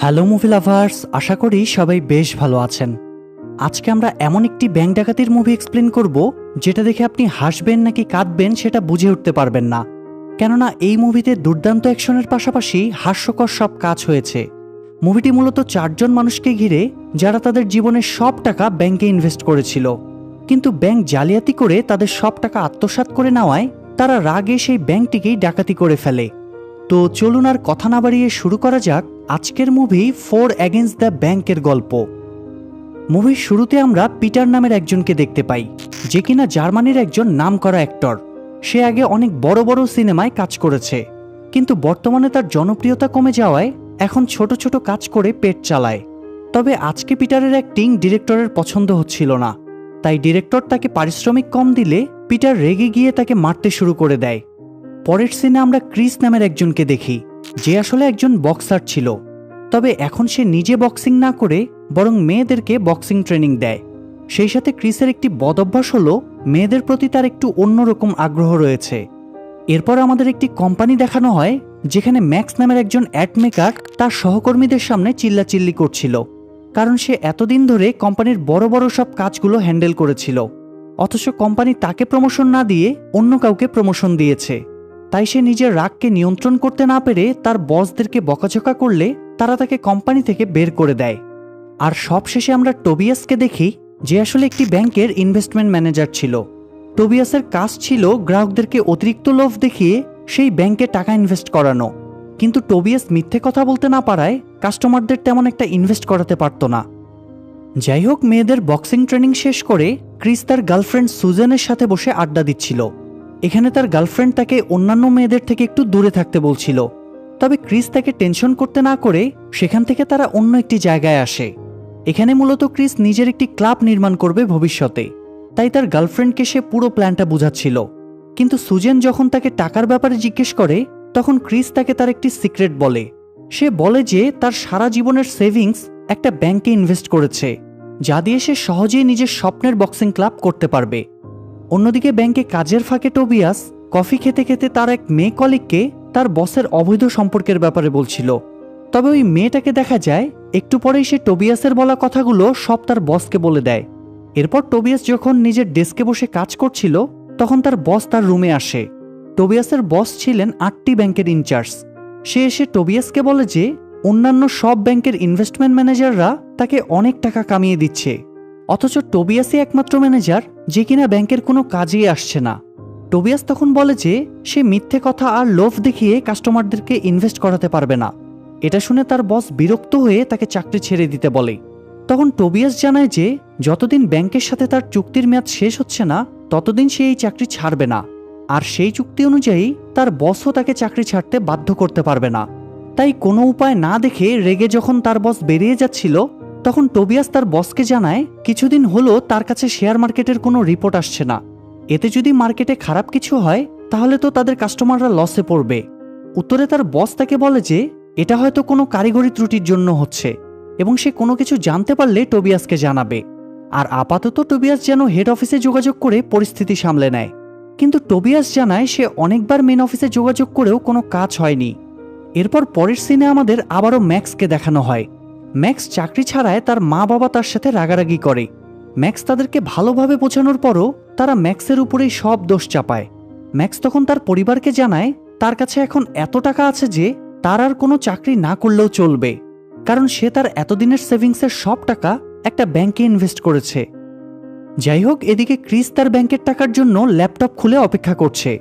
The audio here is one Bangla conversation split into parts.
হ্যালো মুভি লাভার্স আশা করি সবাই বেশ ভালো আছেন। আজকে আমরা এমন একটি ব্যাংক ডাকাতির মুভি এক্সপ্লেন করব, যেটা দেখে আপনি হাসবেন নাকি কাঁদবেন সেটা বুঝে উঠতে পারবেন না। কেননা এই মুভিতে দুর্দান্ত অ্যাকশনের পাশাপাশি হাস্যকর সব কাজ হয়েছে। মুভিটি মূলত চারজন মানুষকে ঘিরে, যারা তাদের জীবনের সব টাকা ব্যাংকে ইনভেস্ট করেছিল। কিন্তু ব্যাংক জালিয়াতি করে তাদের সব টাকা আত্মসাৎ করে নেওয়ায় তারা রাগে সেই ব্যাংকটিকেই ডাকাতি করে ফেলে। তো চলুন আর কথা না বাড়িয়ে শুরু করা যাক আজকের মুভি ফোর অ্যাগেন্স্ট দ্য ব্যাংকের গল্প। মুভির শুরুতে আমরা পিটার নামের একজনকে দেখতে পাই, যে কিনা জার্মানির একজন নামকরা অ্যাক্টর সে আগে অনেক বড় বড় সিনেমায় কাজ করেছে, কিন্তু বর্তমানে তার জনপ্রিয়তা কমে যাওয়ায় এখন ছোট ছোট কাজ করে পেট চালায়। তবে আজকে পিটারের অ্যাক্টিং ডিরেক্টরের পছন্দ হচ্ছিল না, তাই ডিরেক্টর তাকে পারিশ্রমিক কম দিলে পিটার রেগে গিয়ে তাকে মারতে শুরু করে দেয়। পরের সিনে আমরা ক্রিস নামের একজনকে দেখি যে আসলে একজন বক্সার ছিল। তবে এখন সে নিজে বক্সিং না করে বরং মেয়েদেরকে বক্সিং ট্রেনিং দেয়। সেই সাথে ক্রিসের একটি বদ অভ্যাস হলো, মেয়েদের প্রতি তার একটু অন্যরকম আগ্রহ রয়েছে। এরপর আমাদের একটি কোম্পানি দেখানো হয়, যেখানে ম্যাক্স নামের একজন অ্যাড মেকার তার সহকর্মীদের সামনে চিল্লাচিল্লি করছিল। কারণ সে এতদিন ধরে কোম্পানির বড় বড় সব কাজগুলো হ্যান্ডেল করেছিল। অথচ কোম্পানি তাকে প্রমোশন না দিয়ে অন্য কাউকে প্রমোশন দিয়েছে। তাই সে নিজের রাগকে নিয়ন্ত্রণ করতে না পেরে তার বসদেরকে বকাঝকা করলে তারা তাকে কোম্পানি থেকে বের করে দেয়। আর সবশেষে আমরা টোবিয়াসকে দেখি, যে আসলে একটি ব্যাংকের ইনভেস্টমেন্ট ম্যানেজার ছিল। টোবিয়াসের কাজ ছিল গ্রাহকদেরকে অতিরিক্ত লোভ দেখিয়ে সেই ব্যাংকে টাকা ইনভেস্ট করানো। কিন্তু টোবিয়াস মিথ্যে কথা বলতে না পারায় কাস্টমারদের তেমন একটা ইনভেস্ট করাতে পারত না। যাই হোক, মেয়েদের বক্সিং ট্রেনিং শেষ করে ক্রিস তার গার্লফ্রেন্ড সুজেনের সাথে বসে আড্ডা দিচ্ছিল। এখানে তার গার্লফ্রেন্ড তাকে অন্যান্য মেয়েদের থেকে একটু দূরে থাকতে বলছিল। তবে ক্রিস তাকে টেনশন করতে না করে সেখান থেকে তারা অন্য একটি জায়গায় আসে। এখানে মূলত ক্রিস নিজের একটি ক্লাব নির্মাণ করবে ভবিষ্যতে। তাই তার গার্লফ্রেন্ডকে সে পুরো প্ল্যানটা বুঝাচ্ছিল। কিন্তু সুজেন যখন তাকে টাকার ব্যাপারে জিজ্ঞেস করে, তখন ক্রিস তাকে তার একটি সিক্রেট বলে। সে বলে যে তার সারা জীবনের সেভিংস একটা ব্যাংকে ইনভেস্ট করেছে, যা দিয়ে সে সহজেই নিজের স্বপ্নের বক্সিং ক্লাব করতে পারবে। অন্যদিকে ব্যাংকে কাজের ফাঁকে টোবিয়াস কফি খেতে খেতে তার এক মেয়ে কলিগকে তার বসের অবৈধ সম্পর্কের ব্যাপারে বলছিল। তবে ওই মেয়েটাকে দেখা যায়, একটু পরেই সে টোবিয়াসের বলা কথাগুলো সব তার বসকে বলে দেয়। এরপর টোবিয়াস যখন নিজের ডেস্কে বসে কাজ করছিল, তখন তার বস তার রুমে আসে। টোবিয়াসের বস ছিলেন আটটি ব্যাংকের ইনচার্জ। সে এসে টোবিয়াসকে বলে যে, অন্যান্য সব ব্যাংকের ইনভেস্টমেন্ট ম্যানেজাররা তাকে অনেক টাকা কামিয়ে দিচ্ছে। অথচ টোবিয়াসই একমাত্র ম্যানেজার যে কিনা ব্যাংকের কোনো কাজেই আসছে না। টোবিয়াস তখন বলে যে, সে মিথ্যে কথা আর লোভ দেখিয়ে কাস্টমারদেরকে ইনভেস্ট করাতে পারবে না। এটা শুনে তার বস বিরক্ত হয়ে তাকে চাকরি ছেড়ে দিতে বলে। তখন টোবিয়াস জানায় যে, যতদিন ব্যাংকের সাথে তার চুক্তির মেয়াদ শেষ হচ্ছে না, ততদিন সে এই চাকরি ছাড়বে না। আর সেই চুক্তি অনুযায়ী তার বসও তাকে চাকরি ছাড়তে বাধ্য করতে পারবে না। তাই কোনো উপায় না দেখে রেগে যখন তার বস বেরিয়ে যাচ্ছিল তখন টোবিয়াস তার বসকে জানায়, কিছুদিন হলো তার কাছে শেয়ার মার্কেটের কোনো রিপোর্ট আসছে না। এতে যদি মার্কেটে খারাপ কিছু হয়, তাহলে তো তাদের কাস্টমাররা লসে পড়বে। উত্তরে তার বস তাকে বলে যে, এটা হয়তো কোনো কারিগরি ত্রুটির জন্য হচ্ছে। এবং সে কোনো কিছু জানতে পারলে টোবিয়াসকে জানাবে। আর আপাতত টোবিয়াস যেন হেড অফিসে যোগাযোগ করে পরিস্থিতি সামলে নেয়। কিন্তু টোবিয়াস জানায় সে অনেকবার মেন অফিসে যোগাযোগ করেও কোনো কাজ হয়নি। এরপর পরের সিনে আমাদের আবারও ম্যাক্সকে দেখানো হয়। ম্যাক্স চাকরি ছাড়ায় তার মা বাবা তার সাথে রাগারাগি করে। ম্যাক্স তাদেরকে ভালোভাবে বোঝানোর পরও তারা ম্যাক্সের উপরেই সব দোষ চাপায়। ম্যাক্স তখন তার পরিবারকে জানায়, তার কাছে এখন এত টাকা আছে যে তার আর কোনো চাকরি না করলেও চলবে। কারণ সে তার এতদিনের সেভিংসের সব টাকা একটা ব্যাংকে ইনভেস্ট করেছে। যাই হোক, এদিকে ক্রিস তার ব্যাংকের টাকার জন্য ল্যাপটপ খুলে অপেক্ষা করছে।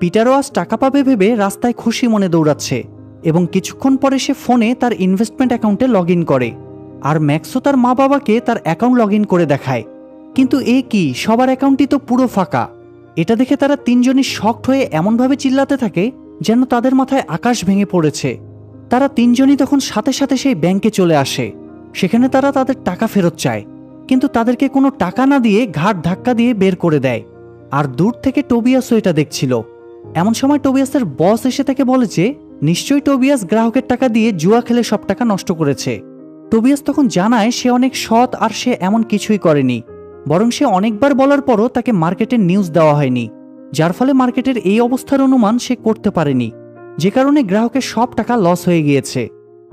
পিটারও আজ টাকা পাবে ভেবে রাস্তায় খুশি মনে দৌড়াচ্ছে। এবং কিছুক্ষণ পরে সে ফোনে তার ইনভেস্টমেন্ট অ্যাকাউন্টে লগ করে আর ম্যাক্সও তার মা বাবাকে তার অ্যাকাউন্ট লগ করে দেখায়। কিন্তু এ কি? সবার অ্যাকাউন্টই তো পুরো ফাঁকা। এটা দেখে তারা তিনজনই শক্ট হয়ে এমনভাবে চিল্লাতে থাকে যেন তাদের মাথায় আকাশ ভেঙে পড়েছে। তারা তিনজনই তখন সাথে সাথে সেই ব্যাংকে চলে আসে। সেখানে তারা তাদের টাকা ফেরত চায়। কিন্তু তাদেরকে কোনো টাকা না দিয়ে ঘাট ধাক্কা দিয়ে বের করে দেয়। আর দূর থেকে টোবিয়াসও এটা দেখছিল। এমন সময় টোবিয়াসের বস এসে তাকে বলে যে নিশ্চয়ই টোবিয়াস গ্রাহকের টাকা দিয়ে জুয়া খেলে সব টাকা নষ্ট করেছে। টোবিয়াস তখন জানায় সে অনেক সৎ আর সে এমন কিছুই করেনি। বরং সে অনেকবার বলার পরও তাকে মার্কেটের নিউজ দেওয়া হয়নি, যার ফলে মার্কেটের এই অবস্থার অনুমান সে করতে পারেনি। যে কারণে গ্রাহকের সব টাকা লস হয়ে গিয়েছে।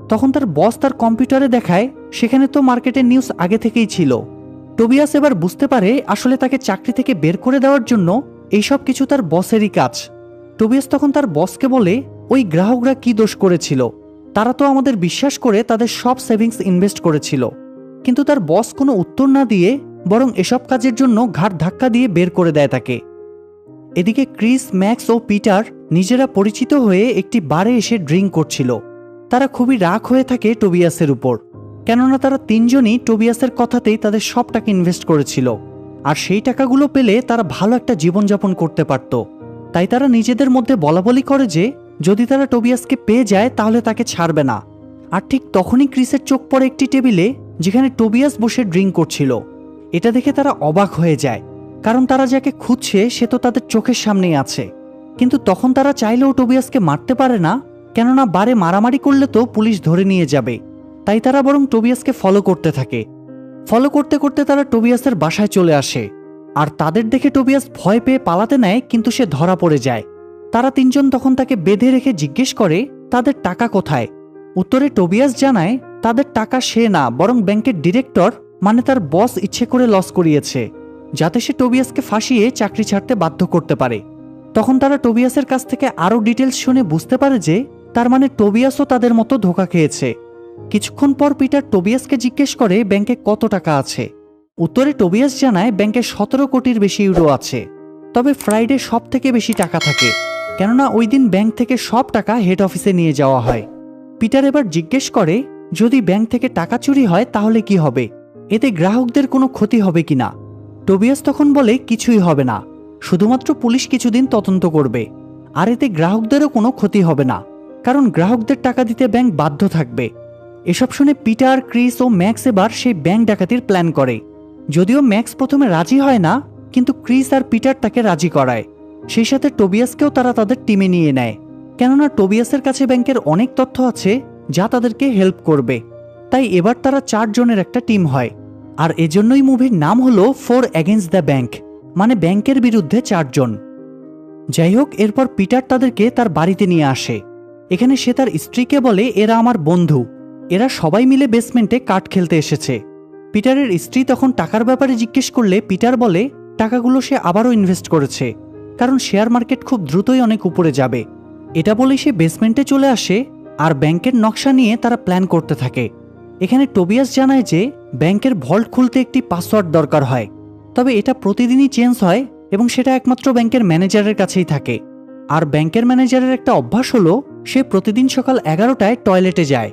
তখন তার বস তার কম্পিউটারে দেখায়, সেখানে তো মার্কেটের নিউজ আগে থেকেই ছিল। টোবিয়াস এবার বুঝতে পারে আসলে তাকে চাকরি থেকে বের করে দেওয়ার জন্য এইসব কিছু তার বসেরই কাজ। টোবিয়াস তখন তার বসকে বলে ওই গ্রাহকরা কি দোষ করেছিল? তারা তো আমাদের বিশ্বাস করে তাদের সব সেভিংস ইনভেস্ট করেছিল। কিন্তু তার বস কোনো উত্তর না দিয়ে বরং এসব কাজের জন্য ঘাট ধাক্কা দিয়ে বের করে দেয় তাকে। এদিকে ক্রিস, ম্যাক্স ও পিটার নিজেরা পরিচিত হয়ে একটি বারে এসে ড্রিঙ্ক করছিল। তারা খুবই রাগ হয়ে থাকে টোবিয়াসের উপর। কেননা তারা তিনজনই টোবিয়াসের কথাতেই তাদের সব টাকা ইনভেস্ট করেছিল। আর সেই টাকাগুলো পেলে তারা ভালো একটা জীবনযাপন করতে পারত। তাই তারা নিজেদের মধ্যে বলাবলি করে যে যদি তারা টোবিয়াসকে পেয়ে যায়, তাহলে তাকে ছাড়বে না। আর ঠিক তখনই ক্রিসের চোখ পড়ে একটি টেবিলে, যেখানে টোবিয়াস বসে ড্রিঙ্ক করছিল। এটা দেখে তারা অবাক হয়ে যায়। কারণ তারা যাকে খুঁজছে, সে তো তাদের চোখের সামনেই আছে। কিন্তু তখন তারা চাইলেও টোবিয়াসকে মারতে পারে না, কেননা বারে মারামারি করলে তো পুলিশ ধরে নিয়ে যাবে। তাই তারা বরং টোবিয়াসকে ফলো করতে থাকে। ফলো করতে করতে তারা টোবিয়াসের বাসায় চলে আসে। আর তাদের দেখে টোবিয়াস ভয় পেয়ে পালাতে নেয়, কিন্তু সে ধরা পড়ে যায়। তারা তিনজন তখন তাকে বেঁধে রেখে জিজ্ঞেস করে, তাদের টাকা কোথায়? উত্তরে টোবিয়াস জানায়, তাদের টাকা সে না, বরং ব্যাংকের ডিরেক্টর মানে তার বস ইচ্ছে করে লস করিয়েছে, যাতে সে টোবিয়াসকে ফাঁসিয়ে চাকরি ছাড়তে বাধ্য করতে পারে। তখন তারা টোবিয়াসের কাছ থেকে আরও ডিটেলস শুনে বুঝতে পারে যে, তার মানে টোবিয়াসও তাদের মতো ধোকা খেয়েছে। কিছুক্ষণ পর পিটার টোবিয়াসকে জিজ্ঞেস করে, ব্যাংকে কত টাকা আছে? উত্তরে টোবিয়াস জানায়, ব্যাংকে সতেরো কোটির বেশি ইউরো আছে, তবে ফ্রাইডে সব থেকে বেশি টাকা থাকে। কেননা ওই দিন ব্যাংক থেকে সব টাকা হেড অফিসে নিয়ে যাওয়া হয়। পিটার এবার জিজ্ঞেস করে, যদি ব্যাংক থেকে টাকা চুরি হয়, তাহলে কি হবে? এতে গ্রাহকদের কোনো ক্ষতি হবে কিনা টোবিয়াস তখন বলে, কিছুই হবে না। শুধুমাত্র পুলিশ কিছুদিন তদন্ত করবে। আর এতে গ্রাহকদেরও কোনো ক্ষতি হবে না। কারণ গ্রাহকদের টাকা দিতে ব্যাংক বাধ্য থাকবে। এসব শুনে পিটার, ক্রিস ও ম্যাক্স এবার সেই ব্যাংক ডাকাতির প্ল্যান করে। যদিও ম্যাক্স প্রথমে রাজি হয় না, কিন্তু ক্রিস আর পিটার তাকে রাজি করায়। সেই সাথে টোবিয়াসকেও তারা তাদের টিমে নিয়ে নেয়। কেননা টোবিয়াসের কাছে ব্যাংকের অনেক তথ্য আছে যা তাদেরকে হেল্প করবে। তাই এবার তারা চারজনের একটা টিম হয়। আর এজন্যই মুভির নাম হলো ফোর অ্যাগেন্স্ট দ্য ব্যাংক মানে ব্যাংকের বিরুদ্ধে চারজন। যাই হোক, এরপর পিটার তাদেরকে তার বাড়িতে নিয়ে আসে। এখানে সে তার স্ত্রীকে বলে, এরা আমার বন্ধু। এরা সবাই মিলে বেসমেন্টে কাঠ খেলতে এসেছে। পিটারের স্ত্রী তখন টাকার ব্যাপারে জিজ্ঞেস করলে পিটার বলে, টাকাগুলো সে আবারও ইনভেস্ট করেছে। কারণ শেয়ার মার্কেট খুব দ্রুতই অনেক উপরে যাবে। এটা বলে সে বেসমেন্টে চলে আসে আর ব্যাংকের নকশা নিয়ে তারা প্ল্যান করতে থাকে। এখানে টোবিয়াস জানায় যে ব্যাংকের ভল্ট খুলতে একটি পাসওয়ার্ড দরকার হয়, তবে এটা প্রতিদিনই চেঞ্জ হয় এবং সেটা একমাত্র ব্যাংকের ম্যানেজারের কাছেই থাকে। আর ব্যাংকের ম্যানেজারের একটা অভ্যাস হলো, সে প্রতিদিন সকাল এগারোটায় টয়লেটে যায়।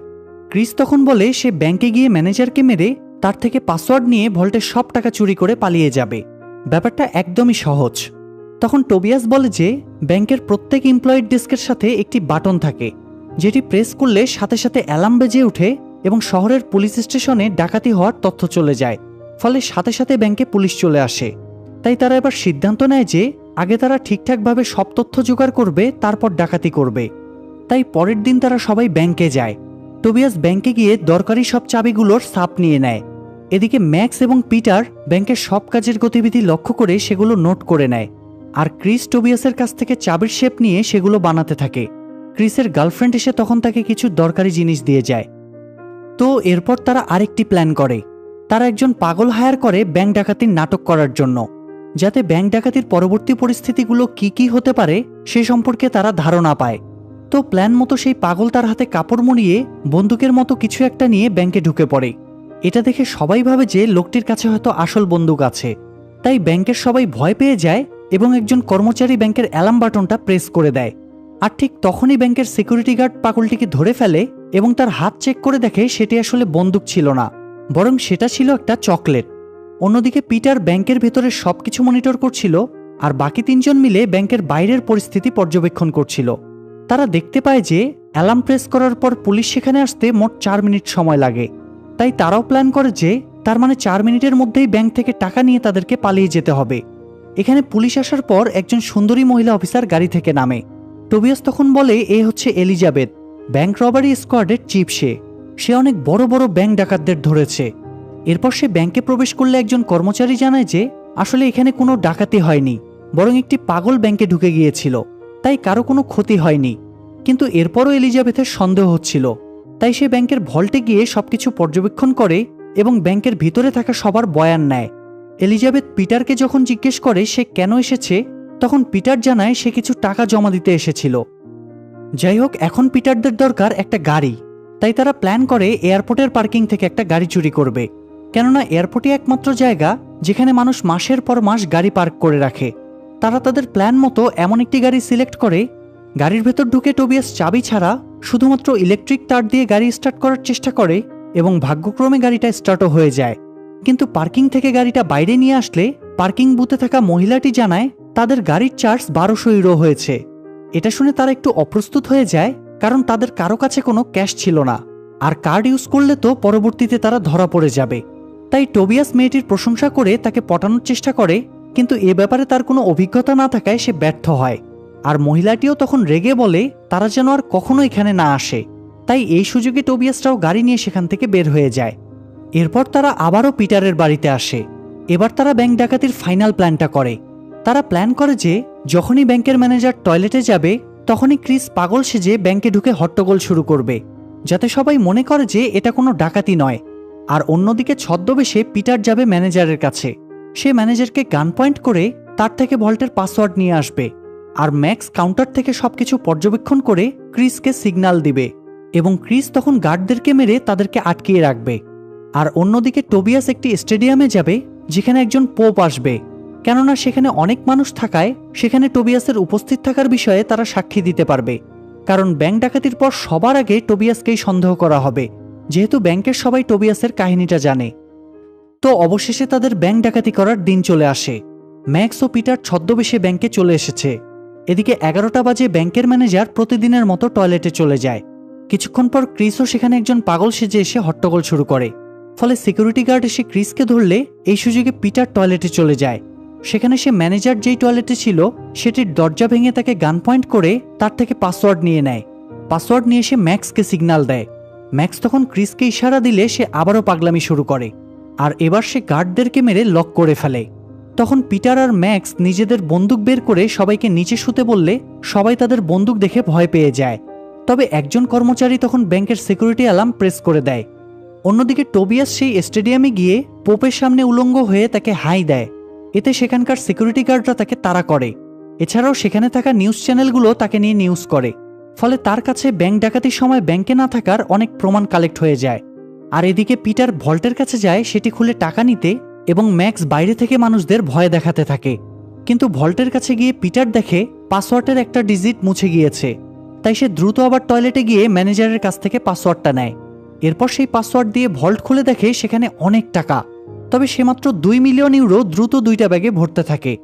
ক্রিস তখন বলে সে ব্যাংকে গিয়ে ম্যানেজারকে মেরে তার থেকে পাসওয়ার্ড নিয়ে ভল্টের সব টাকা চুরি করে পালিয়ে যাবে। ব্যাপারটা একদমই সহজ। তখন টোবিয়াস বলে যে, ব্যাংকের প্রত্যেক এমপ্লয়েড ডেস্কের সাথে একটি বাটন থাকে, যেটি প্রেস করলে সাথে সাথে অ্যালার্ম বেজে ওঠে এবং শহরের পুলিশ স্টেশনে ডাকাতি হওয়ার তথ্য চলে যায়, ফলে সাথে সাথে ব্যাংকে পুলিশ চলে আসে। তাই তারা এবার সিদ্ধান্ত নেয় যে, আগে তারা ঠিকঠাকভাবে সব তথ্য জোগাড় করবে, তারপর ডাকাতি করবে। তাই পরের দিন তারা সবাই ব্যাংকে যায়। টোবিয়াস ব্যাংকে গিয়ে দরকারি সব চাবিগুলোর সাপ নিয়ে নেয়। এদিকে ম্যাক্স এবং পিটার ব্যাংকের সব কাজের গতিবিধি লক্ষ্য করে সেগুলো নোট করে নেয়। আর ক্রিস টোবিয়াসের কাছ থেকে চাবির শেপ নিয়ে সেগুলো বানাতে থাকে। ক্রিসের গার্লফ্রেন্ড এসে তখন তাকে কিছু দরকারি জিনিস দিয়ে যায়। তো এরপর তারা আরেকটি প্ল্যান করে। তারা একজন পাগল হায়ার করে ব্যাংক ডাকাতির নাটক করার জন্য। যাতে ব্যাংক ডাকাতির পরবর্তী পরিস্থিতিগুলো কি কি হতে পারে সে সম্পর্কে তারা ধারণা পায়। তো প্ল্যান মতো সেই পাগল তার হাতে কাপড় মুড়িয়ে বন্দুকের মতো কিছু একটা নিয়ে ব্যাংকে ঢুকে পড়ে। এটা দেখে সবাই ভাবে যে লোকটির কাছে হয়তো আসল বন্দুক আছে। তাই ব্যাংকের সবাই ভয় পেয়ে যায় এবং একজন কর্মচারী ব্যাংকের অ্যালার্ম বাটনটা প্রেস করে দেয়। আর ঠিক তখনই ব্যাংকের সিকিউরিটি গার্ড পাগলটিকে ধরে ফেলে এবং তার হাত চেক করে দেখে সেটি আসলে বন্দুক ছিল না, বরং সেটা ছিল একটা চকলেট। অন্যদিকে পিটার ব্যাংকের ভেতরে সবকিছু মনিটর করছিল আর বাকি তিনজন মিলে ব্যাংকের বাইরের পরিস্থিতি পর্যবেক্ষণ করছিল। তারা দেখতে পায় যে অ্যালার্ম প্রেস করার পর পুলিশ সেখানে আসতে মোট চার মিনিট সময় লাগে। তাই তারাও প্ল্যান করে যে তার মানে চার মিনিটের মধ্যেই ব্যাংক থেকে টাকা নিয়ে তাদেরকে পালিয়ে যেতে হবে। এখানে পুলিশ আসার পর একজন সুন্দরী মহিলা অফিসার গাড়ি থেকে নামে। টোবিয়াস তখন বলে, এ হচ্ছে এলিজাবেথ, ব্যাংক রবারি স্কোয়াডের চিফ সে। সে অনেক বড় বড় ব্যাংক ডাকাতদের ধরেছে। এরপর সে ব্যাংকে প্রবেশ করলে একজন কর্মচারী জানায় যে, আসলে এখানে কোনো ডাকাতি হয়নি, বরং একটি পাগল ব্যাংকে ঢুকে গিয়েছিল, তাই কারও কোনো ক্ষতি হয়নি। কিন্তু এরপরও এলিজাবেথের সন্দেহ হচ্ছিল। তাই সে ব্যাংকের ভল্টে গিয়ে সবকিছু পর্যবেক্ষণ করে এবং ব্যাংকের ভিতরে থাকা সবার বয়ান নেয়। এলিজাবেথ পিটারকে যখন জিজ্ঞেস করে সে কেন এসেছে, তখন পিটার জানায় সে কিছু টাকা জমা দিতে এসেছিল। যাই হোক, এখন পিটারদের দরকার একটা গাড়ি। তাই তারা প্ল্যান করে এয়ারপোর্টের পার্কিং থেকে একটা গাড়ি চুরি করবে। কেননা এয়ারপোর্টই একমাত্র জায়গা যেখানে মানুষ মাসের পর মাস গাড়ি পার্ক করে রাখে। তারা তাদের প্ল্যান মতো এমন একটি গাড়ি সিলেক্ট করে, গাড়ির ভেতর ঢুকে টোবিয়াস চাবি ছাড়া শুধুমাত্র ইলেকট্রিক তার দিয়ে গাড়ি স্টার্ট করার চেষ্টা করে এবং ভাগ্যক্রমে গাড়িটা স্টার্টও হয়ে যায়। কিন্তু পার্কিং থেকে গাড়িটা বাইরে নিয়ে আসলে পার্কিং বুথে থাকা মহিলাটি জানায় তাদের গাড়ির চার্জ বারোশো ইউরো হয়েছে। এটা শুনে তারা একটু অপ্রস্তুত হয়ে যায় কারণ তাদের কারও কাছে কোনো ক্যাশ ছিল না। আর কার্ড ইউজ করলে তো পরবর্তীতে তারা ধরা পড়ে যাবে। তাই টোবিয়াস মেয়েটির প্রশংসা করে তাকে পটানোর চেষ্টা করে, কিন্তু এ ব্যাপারে তার কোনো অভিজ্ঞতা না থাকায় সে ব্যর্থ হয়। আর মহিলাটিও তখন রেগে বলে, তারা যেন আর কখনো এখানে না আসে। তাই এই সুযোগে টোবিয়াসরাও গাড়ি নিয়ে সেখান থেকে বের হয়ে যায়। এরপর তারা আবারও পিটারের বাড়িতে আসে। এবার তারা ব্যাংক ডাকাতির ফাইনাল প্ল্যানটা করে। তারা প্ল্যান করে যে, যখনই ব্যাংকের ম্যানেজার টয়লেটে যাবে, তখনই ক্রিস পাগল সেজে ব্যাংকে ঢুকে হট্টগোল শুরু করবে। যাতে সবাই মনে করে যে, এটা কোনো ডাকাতি নয়। আর অন্যদিকে ছদ্মবেশে পিটার যাবে ম্যানেজারের কাছে। সে ম্যানেজারকে গান পয়েন্ট করে তার থেকে ভল্টের পাসওয়ার্ড নিয়ে আসবে। আর ম্যাক্স কাউন্টার থেকে সবকিছু পর্যবেক্ষণ করে ক্রিসকে সিগন্যাল দিবে। এবং ক্রিস তখন গার্ডদেরকে মেরে তাদেরকে আটকিয়ে রাখবে। আর অন্যদিকে টোবিয়াস একটি স্টেডিয়ামে যাবে, যেখানে একজন পোপ আসবে। কেননা সেখানে অনেক মানুষ থাকায়, সেখানে টোবিয়াসের উপস্থিত থাকার বিষয়ে তারা সাক্ষী দিতে পারবে। কারণ ব্যাংক ডাকাতির পর সবার আগে টোবিয়াসকেই সন্দেহ করা হবে। যেহেতু ব্যাংকের সবাই টোবিয়াসের কাহিনীটা জানে। তো অবশেষে তাদের ব্যাংক ডাকাতি করার দিন চলে আসে। ম্যাক্স ও পিটার ছদ্মবেশে ব্যাংকে চলে এসেছে। এদিকে এগারোটা বাজে ব্যাংকের ম্যানেজার প্রতিদিনের মতো টয়লেটে চলে যায়। কিছুক্ষণ পর ক্রিসও সেখানে একজন পাগল সেজে এসে হট্টগোল শুরু করে। ফলে সিকিউরিটি গার্ড এসে ক্রিসকে ধরলে এই সুযোগে পিটার টয়লেটে চলে যায়। সেখানে সে ম্যানেজার যেই টয়লেটে ছিল, সেটির দরজা ভেঙে তাকে গান পয়েন্ট করে তার থেকে পাসওয়ার্ড নিয়ে নেয়। পাসওয়ার্ড নিয়ে সে ম্যাক্সকে সিগন্যাল দেয়। ম্যাক্স তখন ক্রিসকে ইশারা দিলে সে আবারও পাগলামি শুরু করে। আর এবার সে গার্ডদেরকে মেরে লক করে ফেলে। তখন পিটার আর ম্যাক্স নিজেদের বন্দুক বের করে সবাইকে নিচে শুতে বললে সবাই তাদের বন্দুক দেখে ভয় পেয়ে যায়। তবে একজন কর্মচারী তখন ব্যাংকের সিকিউরিটি অ্যালার্ম প্রেস করে দেয়। অন্যদিকে টোবিয়াস সেই স্টেডিয়ামে গিয়ে পোপের সামনে উলঙ্গ হয়ে তাকে হাই দেয়। এতে সেখানকার সিকিউরিটি গার্ডরা তাকে তাড়া করে। এছাড়াও সেখানে থাকা নিউজ চ্যানেলগুলো তাকে নিয়ে নিউজ করে। ফলে তার কাছে ব্যাংক ডাকাতির সময় ব্যাংকে না থাকার অনেক প্রমাণ কালেক্ট হয়ে যায়। আর এদিকে পিটার ভল্টের কাছে যায়, সেটি খুলে টাকা নিতে এবং ম্যাক্স বাইরে থেকে মানুষদের ভয় দেখাতে থাকে। কিন্তু ভল্টের কাছে গিয়ে পিটার দেখে পাসওয়ার্ডের একটা ডিজিট মুছে গিয়েছে। তাই সে দ্রুত আবার টয়লেটে গিয়ে ম্যানেজারের কাছ থেকে পাসওয়ার্ডটা নেয়। এরপর সেই পাসওয়ার্ড দিয়ে ভল্ট খুলে দেখে সেখানে অনেক টাকা। তবে সে মাত্র দুই মিলিয়ন ইউরো দ্রুত দুইটা ব্যাগে ভরতে থাকে।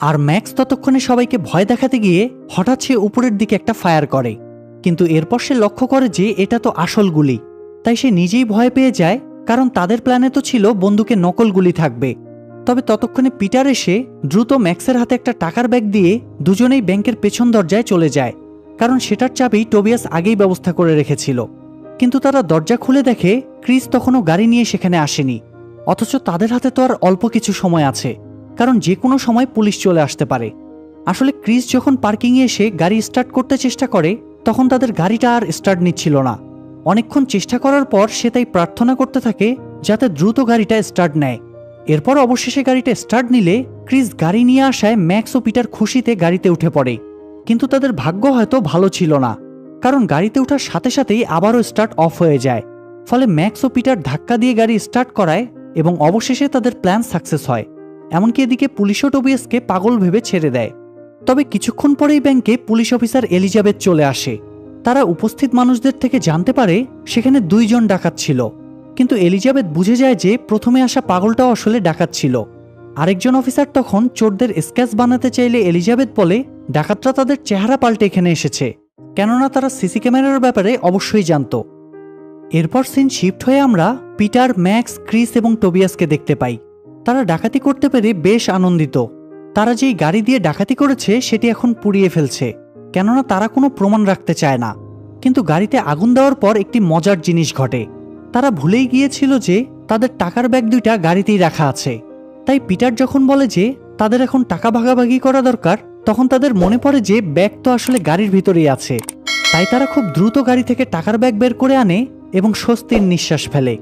আর ম্যাক্স ততক্ষণে সবাইকে ভয় দেখাতে গিয়ে হঠাৎ সে উপরের দিকে একটা ফায়ার করে। কিন্তু এরপর সে লক্ষ্য করে যে এটা তো আসল গুলি। তাই সে নিজেই ভয় পেয়ে যায়, কারণ তাদের প্ল্যানে তো ছিল বন্দুকে নকল গুলি থাকবে। তবে ততক্ষণে পিটার এসে দ্রুত ম্যাক্সের হাতে একটা টাকার ব্যাগ দিয়ে দুজনেই ব্যাংকের পেছন দরজায় চলে যায়। কারণ সেটার চাবি টোবিয়াস আগেই ব্যবস্থা করে রেখেছিল। কিন্তু তারা দরজা খুলে দেখে ক্রিস তখনও গাড়ি নিয়ে সেখানে আসেনি। অথচ তাদের হাতে তো আর অল্প কিছু সময় আছে, কারণ যে কোনো সময় পুলিশ চলে আসতে পারে। আসলে ক্রিস যখন পার্কিংয়ে এসে গাড়ি স্টার্ট করতে চেষ্টা করে, তখন তাদের গাড়িটা আর স্টার্ট নিচ্ছিল না। অনেকক্ষণ চেষ্টা করার পর সে তাই প্রার্থনা করতে থাকে যাতে দ্রুত গাড়িটা স্টার্ট নেয়। এরপর অবশেষে গাড়িটা স্টার্ট নিলে ক্রিস গাড়ি নিয়ে আসায় ম্যাক্স ও পিটার খুশিতে গাড়িতে উঠে পড়ে। কিন্তু তাদের ভাগ্য হয়তো ভালো ছিল না। কারণ গাড়িতে ওঠার সাথে সাথেই আবারও স্টার্ট অফ হয়ে যায়। ফলে ম্যাক্স ও পিটার ধাক্কা দিয়ে গাড়ি স্টার্ট করায় এবং অবশেষে তাদের প্ল্যান সাকসেস হয়। এমনকি এদিকে পুলিশও টোবিয়াসকে পাগল ভেবে ছেড়ে দেয়। তবে কিছুক্ষণ পরেই ব্যাংকে পুলিশ অফিসার এলিজাবেথ চলে আসে। তারা উপস্থিত মানুষদের থেকে জানতে পারে সেখানে দুইজন ডাকাত ছিল। কিন্তু এলিজাবেথ বুঝে যায় যে প্রথমে আসা পাগলটাও আসলে ডাকাত ছিল। আরেকজন অফিসার তখন চোরদের স্কেচ বানাতে চাইলে এলিজাবেথ বলে, ডাকাতরা তাদের চেহারা পাল্টে এখানে এসেছে। কেননা তারা সিসি ক্যামেরার ব্যাপারে অবশ্যই জানত। এরপর সিন শিফট হয়ে আমরা পিটার, ম্যাক্স, ক্রিস এবং টোবিয়াসকে দেখতে পাই। তারা ডাকাতি করতে পেরে বেশ আনন্দিত। তারা যেই গাড়ি দিয়ে ডাকাতি করেছে, সেটি এখন পুড়িয়ে ফেলছে। কেননা তারা কোনো প্রমাণ রাখতে চায় না। কিন্তু গাড়িতে আগুন দেওয়ার পর একটি মজার জিনিস ঘটে। তারা ভুলেই গিয়েছিল যে, তাদের টাকার ব্যাগ দুইটা গাড়িতেই রাখা আছে। তাই পিটার যখন বলে যে, তাদের এখন টাকা ভাগাভাগি করা দরকার তখন তাদের মনে পড়ে যে ব্যাগ তো আসলে গাড়ির ভিতরেই আছে। তাই তারা খুব দ্রুত গাড়ি থেকে টাকার ব্যাগ বের করে আনে এবং স্বস্তির নিঃশ্বাস ফেলে।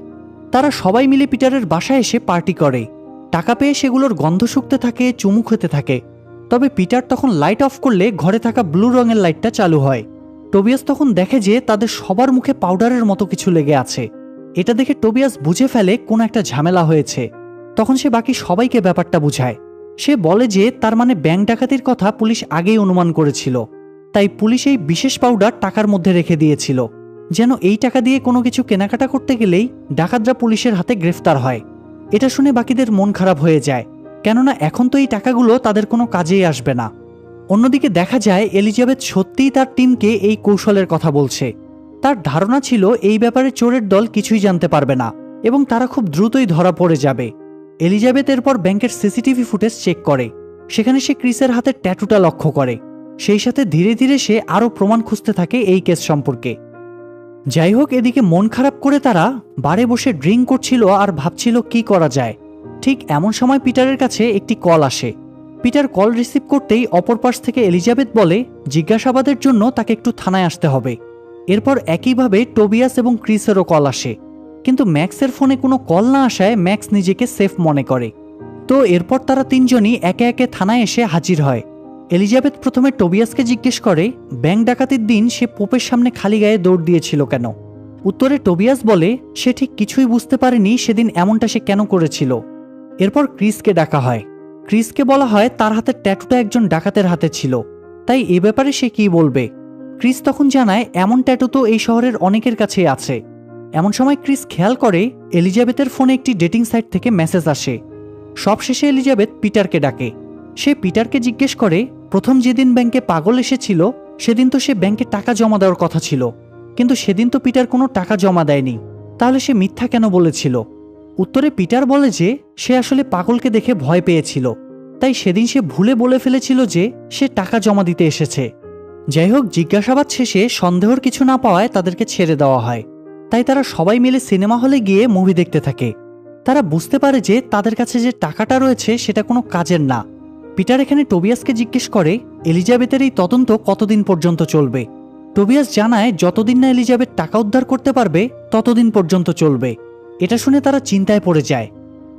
তারা সবাই মিলে পিটারের বাসায় এসে পার্টি করে। টাকা পেয়ে সেগুলোর গন্ধ শুকতে থাকে চুমুক হতে থাকে। তবে পিটার তখন লাইট অফ করলে ঘরে থাকা ব্লু রঙের লাইটটা চালু হয়। টোবিয়াস তখন দেখে যে তাদের সবার মুখে পাউডারের মতো কিছু লেগে আছে। এটা দেখে টোবিয়াস বুঝে ফেলে কোনো একটা ঝামেলা হয়েছে। তখন সে বাকি সবাইকে ব্যাপারটা বুঝায়। সে বলে যে তার মানে ব্যাংক ডাকাতির কথা পুলিশ আগেই অনুমান করেছিল। তাই পুলিশ এই বিশেষ পাউডার টাকার মধ্যে রেখে দিয়েছিল। যেন এই টাকা দিয়ে কোনো কিছু কেনাকাটা করতে গেলেই ডাকাতরা পুলিশের হাতে গ্রেফতার হয়। এটা শুনে বাকিদের মন খারাপ হয়ে যায়। কেননা এখন তো এই টাকাগুলো তাদের কোনো কাজেই আসবে না। অন্যদিকে দেখা যায় এলিজাবেথ সত্যিই তার টিমকে এই কৌশলের কথা বলছে। তার ধারণা ছিল এই ব্যাপারে চোরের দল কিছুই জানতে পারবে না এবং তারা খুব দ্রুতই ধরা পড়ে যাবে। এলিজাবেথ এরপর ব্যাংকের সিসিটিভি ফুটেজ চেক করে। সেখানে সে ক্রিসের হাতে ট্যাটুটা লক্ষ্য করে। সেই সাথে ধীরে ধীরে সে আরও প্রমাণ খুঁজতে থাকে এই কেস সম্পর্কে। যাই হোক, এদিকে মন খারাপ করে তারা বারে বসে ড্রিঙ্ক করছিল আর ভাবছিল কি করা যায়। ঠিক এমন সময় পিটারের কাছে একটি কল আসে। পিটার কল রিসিভ করতেই অপর পাশ থেকে এলিজাবেথ বলে, জিজ্ঞাসাবাদের জন্য তাকে একটু থানায় আসতে হবে। এরপর একইভাবে টোবিয়াস এবং ক্রিসেরও কল আসে। কিন্তু ম্যাক্সের ফোনে কোনো কল না আসায় ম্যাক্স নিজেকে সেফ মনে করে। তো এরপর তারা তিনজনই একে একে থানায় এসে হাজির হয়। এলিজাবেথ প্রথমে টোবিয়াসকে জিজ্ঞেস করে, ব্যাংক ডাকাতির দিন সে পোপের সামনে খালি গায়ে দৌড় দিয়েছিল কেন? উত্তরে টোবিয়াস বলে, সে ঠিক কিছুই বুঝতে পারেনি সেদিন এমনটা সে কেন করেছিল। এরপর ক্রিসকে ডাকা হয়। ক্রিসকে বলা হয়, তার হাতের ট্যাটুটা একজন ডাকাতের হাতে ছিল। তাই এ ব্যাপারে সে কি বলবে? ক্রিস তখন জানায়, এমন ট্যাটু তো এই শহরের অনেকের কাছেই আছে। এমন সময় ক্রিস খেয়াল করে এলিজাবেথের ফোনে একটি ডেটিং সাইট থেকে মেসেজ আসে। সবশেষে এলিজাবেথ পিটারকে ডাকে। সে পিটারকে জিজ্ঞেস করে, প্রথম যেদিন ব্যাংকে পাগল এসেছিল, সেদিন তো সে ব্যাংকে টাকা জমা দেওয়ার কথা ছিল। কিন্তু সেদিন তো পিটার কোনো টাকা জমা দেয়নি। তাহলে সে মিথ্যা কেন বলেছিল? উত্তরে পিটার বলে যে, সে আসলে পাগলকে দেখে ভয় পেয়েছিল। তাই সেদিন সে ভুলে বলে ফেলেছিল যে, সে টাকা জমা দিতে এসেছে। যাই হোক, জিজ্ঞাসাবাদ শেষে সন্দেহর কিছু না পাওয়ায় তাদেরকে ছেড়ে দেওয়া হয়। তাই তারা সবাই মিলে সিনেমা হলে গিয়ে মুভি দেখতে থাকে। তারা বুঝতে পারে যে তাদের কাছে যে টাকাটা রয়েছে সেটা কোনো কাজের না। পিটার এখানে টোবিয়াসকে জিজ্ঞেস করে, এলিজাবেথের এই তদন্ত কতদিন পর্যন্ত চলবে? টোবিয়াস জানায়, যতদিন না এলিজাবেথ টাকা উদ্ধার করতে পারবে, ততদিন পর্যন্ত চলবে। এটা শুনে তারা চিন্তায় পড়ে যায়।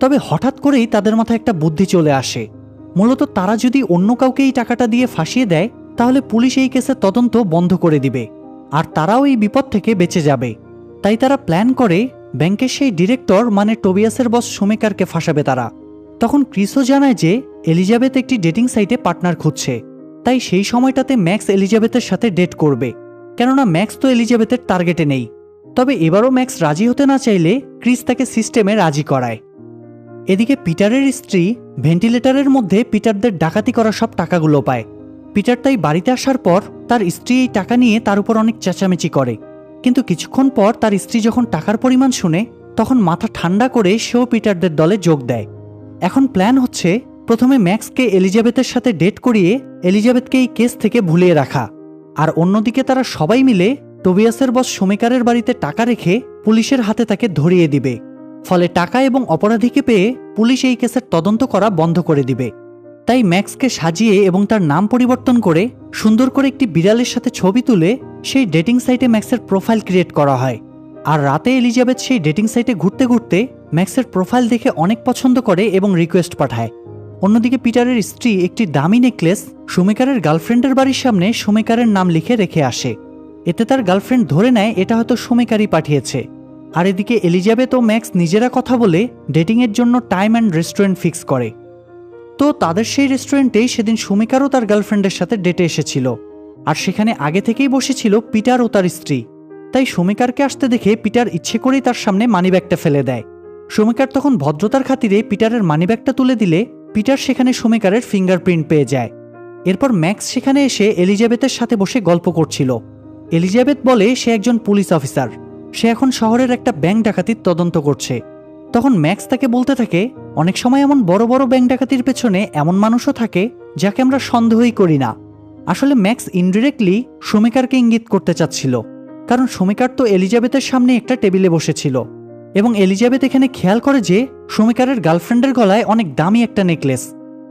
তবে হঠাৎ করেই তাদের মাথায় একটা বুদ্ধি চলে আসে। মূলত তারা যদি অন্য কাউকে এই টাকাটা দিয়ে ফাঁসিয়ে দেয়, তাহলে পুলিশ এই কেসের তদন্ত বন্ধ করে দিবে। আর তারাও এই বিপদ থেকে বেঁচে যাবে। তাই তারা প্ল্যান করে ব্যাংকের সেই ডিরেক্টর মানে টোবিয়াসের বস সুমেকারকে ফাঁসাবে তারা। তখন ক্রিসও জানায় যে এলিজাবেথ একটি ডেটিং সাইটে পার্টনার খুঁজছে। তাই সেই সময়টাতে ম্যাক্স এলিজাবেথের সাথে ডেট করবে। কেননা ম্যাক্স তো এলিজাবেথের টার্গেটে নেই। তবে এবারও ম্যাক্স রাজি হতে না চাইলে ক্রিস তাকে সিস্টেমে রাজি করায়। এদিকে পিটারের স্ত্রী ভেন্টিলেটরের মধ্যে পিটারদের ডাকাতি করা সব টাকাগুলো পায়। পিটার তাই বাড়িতে আসার পর তার স্ত্রী এই টাকা নিয়ে তার উপর অনেক চেঁচামেচি করে। কিন্তু কিছুক্ষণ পর তার স্ত্রী যখন টাকার পরিমাণ শুনে, তখন মাথা ঠান্ডা করে সেও পিটারদের দলে যোগ দেয়। এখন প্ল্যান হচ্ছে, প্রথমে ম্যাক্সকে এলিজাবেথের সাথে ডেট করিয়ে এলিজাবেথকে এই কেস থেকে ভুলিয়ে রাখা। আর অন্যদিকে তারা সবাই মিলে টোবিয়াসের বস সুমেকারের বাড়িতে টাকা রেখে পুলিশের হাতে তাকে ধরিয়ে দিবে। ফলে টাকা এবং অপরাধীকে পেয়ে পুলিশ এই কেসের তদন্ত করা বন্ধ করে দিবে। তাই ম্যাক্সকে সাজিয়ে এবং তার নাম পরিবর্তন করে সুন্দর করে একটি বিড়ালের সাথে ছবি তুলে সেই ডেটিং সাইটে ম্যাক্সের প্রোফাইল ক্রিয়েট করা হয়। আর রাতে এলিজাবেথ সেই ডেটিং সাইটে ঘুরতে ঘুরতে ম্যাক্সের প্রোফাইল দেখে অনেক পছন্দ করে এবং রিকোয়েস্ট পাঠায়। অন্যদিকে পিটারের স্ত্রী একটি দামি নেকলেস সুমেকারের গার্লফ্রেন্ডের বাড়ির সামনে সুমেকারের নাম লিখে রেখে আসে। এতে তার গার্লফ্রেন্ড ধরে নেয়, এটা হয়তো সুমেকারই পাঠিয়েছে। আর এদিকে এলিজাবেথ ও ম্যাক্স নিজেরা কথা বলে ডেটিংয়ের জন্য টাইম অ্যান্ড রেস্টুরেন্ট ফিক্স করে। তো তাদের সেই রেস্টুরেন্টেই সেদিন সুমিকারও তার গার্লফ্রেন্ডের সাথে ডেটে এসেছিল। আর সেখানে আগে থেকেই বসেছিল পিটার ও তার স্ত্রী। তাই সুমিকারকে আসতে দেখে পিটার ইচ্ছে করেই তার সামনে মানিব্যাগটা ফেলে দেয়। সুমিকার তখন ভদ্রতার খাতিরে পিটারের মানিব্যাগটা তুলে দিলে পিটার সেখানে সুমিকারের ফিঙ্গারপ্রিন্ট পেয়ে যায়। এরপর ম্যাক্স সেখানে এসে এলিজাবেথের সাথে বসে গল্প করছিল। এলিজাবেথ বলে, সে একজন পুলিশ অফিসার সে এখন শহরের একটা ব্যাংক ডাকাতির তদন্ত করছে। তখন ম্যাক্স তাকে বলতে থাকে অনেক সময় এমন বড় বড় ব্যাংক ডাকাতির পেছনে এমন মানুষও থাকে যাকে আমরা সন্দেহই করি না। আসলে ম্যাক্স ইনডিরেক্টলি সুমিকারকে ইঙ্গিত করতে চাচ্ছিল, কারণ সুমিকার তো এলিজাবেথের সামনে একটা টেবিলে বসেছিল এবং এলিজাবেথ এখানে খেয়াল করে যে সুমিকারের গার্লফ্রেন্ডের গলায় অনেক দামি একটা নেকলেস।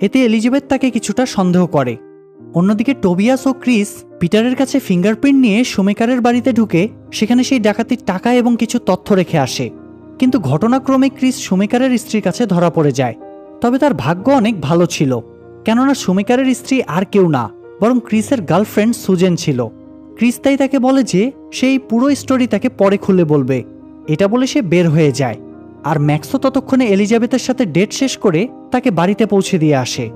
এতে এলিজাবেথ তাকে কিছুটা সন্দেহ করে। অন্যদিকে টোবিয়াস ও ক্রিস পিটারের কাছে ফিঙ্গারপ্রিন্ট নিয়ে সুমেকারের বাড়িতে ঢুকে সেখানে সেই ডাকাতির টাকা এবং কিছু তথ্য রেখে আসে। কিন্তু ঘটনাক্রমে ক্রিস সুমেকারের স্ত্রীর কাছে ধরা পড়ে যায়। তবে তার ভাগ্য অনেক ভালো ছিল। কেননা সুমেকারের স্ত্রী আর কেউ না, বরং ক্রিসের গার্লফ্রেন্ড সুজেন ছিল। ক্রিস তাই তাকে বলে যে সেই পুরো স্টোরি তাকে পরে খুলে বলবে। এটা বলে সে বের হয়ে যায়। আর ম্যাক্সও ততক্ষণে এলিজাবেথের সাথে ডেট শেষ করে তাকে বাড়িতে পৌঁছে দিয়ে আসে।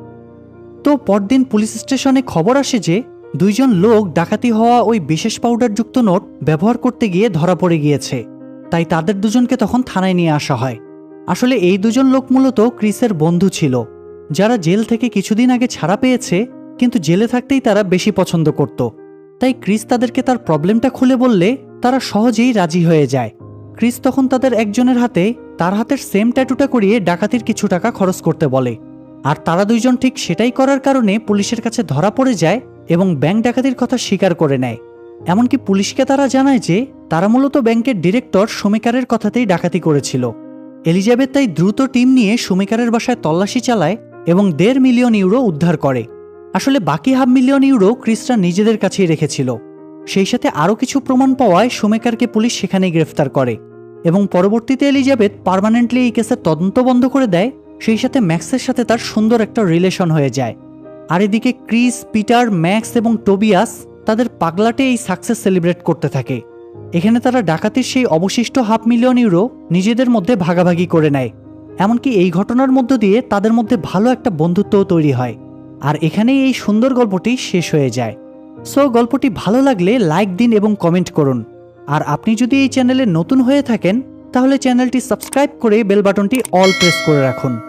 তো পরদিন পুলিশ স্টেশনে খবর আসে যে, দুইজন লোক ডাকাতি হওয়া ওই বিশেষ পাউডারযুক্ত নোট ব্যবহার করতে গিয়ে ধরা পড়ে গিয়েছে। তাই তাদের দুজনকে তখন থানায় নিয়ে আসা হয়। আসলে এই দুজন লোক মূলত ক্রিসের বন্ধু ছিল, যারা জেল থেকে কিছুদিন আগে ছাড়া পেয়েছে, কিন্তু জেলে থাকতেই তারা বেশি পছন্দ করত। তাই ক্রিস তাদেরকে তার প্রবলেমটা খুলে বললে তারা সহজেই রাজি হয়ে যায়। ক্রিস তখন তাদের একজনের হাতে তার হাতের সেম ট্যাটুটা করিয়ে ডাকাতির কিছু টাকা খরচ করতে বলে। আর তারা দুইজন ঠিক সেটাই করার কারণে পুলিশের কাছে ধরা পড়ে যায় এবং ব্যাংক ডাকাতির কথা স্বীকার করে নেয়। এমনকি পুলিশকে তারা জানায় যে তারা মূলত ব্যাংকের ডিরেক্টর সুমিকারের কথাতেই ডাকাতি করেছিল। এলিজাবেথ তাই দ্রুত টিম নিয়ে সুমিকারের বাসায় তল্লাশি চালায় এবং দেড় মিলিয়ন ইউরো উদ্ধার করে। আসলে বাকি হাফ মিলিয়ন ইউরো ক্রিসরা নিজেদের কাছেই রেখেছিল। সেই সাথে আরও কিছু প্রমাণ পাওয়ায় সুমেকারকে পুলিশ সেখানেই গ্রেফতার করে এবং পরবর্তীতে এলিজাবেথ পার্মানেন্টলি এই কেসের তদন্ত বন্ধ করে দেয়, সেই সাথে ম্যাক্সের সাথে তার সুন্দর একটা রিলেশন হয়ে যায়। আর এদিকে ক্রিস, পিটার, ম্যাক্স এবং টোবিয়াস তাদের পাগলাটে এই সাকসেস সেলিব্রেট করতে থাকে। এখানে তারা ডাকাতির সেই অবশিষ্ট হাফ মিলিয়ন ইউরো নিজেদের মধ্যে ভাগাভাগি করে নেয়। এমনকি এই ঘটনার মধ্য দিয়ে তাদের মধ্যে ভালো একটা বন্ধুত্বও তৈরি হয়। আর এখানেই এই সুন্দর গল্পটি শেষ হয়ে যায়। সো গল্পটি ভালো লাগলে লাইক দিন এবং কমেন্ট করুন। আর আপনি যদি এই চ্যানেলে নতুন হয়ে থাকেন, তাহলে চ্যানেলটি সাবস্ক্রাইব করে বেল বাটনটি অল প্রেস করে রাখুন।